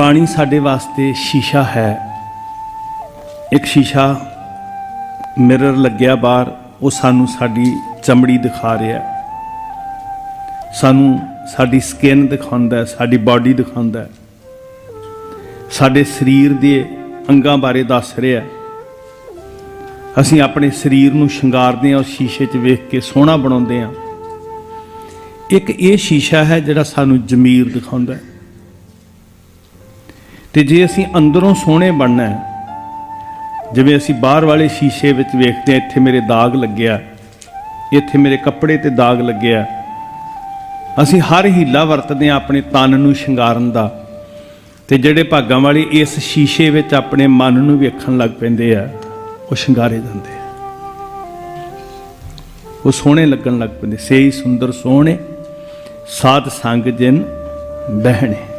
ਬਾਣੀ ਸਾਡੇ ਵਾਸਤੇ ਸ਼ੀਸ਼ਾ ਹੈ। ਇੱਕ ਸ਼ੀਸ਼ਾ ਮਿਰਰ ਲੱਗਿਆ ਬਾਹਰ, ਉਹ ਸਾਨੂੰ ਸਾਡੀ ਚਮੜੀ ਦਿਖਾ ਰਿਹਾ ਸਾਨੂੰ ਸਾਡੀ ਸਕਿਨ ਦਿਖਾਉਂਦਾ ਸਾਡੀ ਬਾਡੀ ਦਿਖਾਉਂਦਾ ਸਾਡੇ ਸਰੀਰ ਦੇ ਅੰਗਾਂ ਬਾਰੇ ਦੱਸ ਰਿਹਾ ਅਸੀਂ ਆਪਣੇ ਸਰੀਰ ਨੂੰ ਸ਼ਿੰਗਾਰਦੇ ਹਾਂ, ਉਸ ਸ਼ੀਸ਼ੇ 'ਚ ਵੇਖ ਕੇ ਸੋਹਣਾ ਬਣਾਉਂਦੇ ਹਾਂ। ਇੱਕ ਇਹ ਸ਼ੀਸ਼ਾ ਹੈ ਜਿਹੜਾ ਸਾਨੂੰ ਜ਼ਮੀਰ ਦਿਖਾਉਂਦਾ ਹੈ। ਤੇ ਜੇ ਅਸੀਂ ਅੰਦਰੋਂ ਸੋਹਣੇ ਬਣਨਾ ਹੈ, ਜਿਵੇਂ ਅਸੀਂ ਬਾਹਰ ਵਾਲੇ ਸ਼ੀਸ਼ੇ ਵਿੱਚ ਵੇਖਦੇ ਹਾਂ, ਇੱਥੇ ਮੇਰੇ ਦਾਗ ਲੱਗਿਆ ਇੱਥੇ ਮੇਰੇ ਕੱਪੜੇ ਤੇ ਦਾਗ ਲੱਗਿਆ ਅਸੀਂ ਹਰ ਹੀਲਾ ਵਰਤਦੇ ਹਾਂ ਆਪਣੇ ਤਨ ਨੂੰ ਸ਼ਿੰਗਾਰਨ ਦਾ, ਤੇ ਜਿਹੜੇ ਭਾਗਾਂ ਵਾਲੇ ਇਸ ਸ਼ੀਸ਼ੇ ਵਿੱਚ ਆਪਣੇ ਮਨ ਨੂੰ ਵੇਖਣ ਲੱਗ ਪੈਂਦੇ ਆ, ਉਹ ਸ਼ਿੰਗਾਰੇ ਜਾਂਦੇ ਆ। ਉਹ ਸੋਹਣੇ ਲੱਗਣ ਲੱਗ ਪੈਂਦੇ, ਸੇਈ ਸੁੰਦਰ ਸੋਹਣੇ, ਸਾਧ ਸੰਗ ਜਿਨ ਬਹਿਣੇ।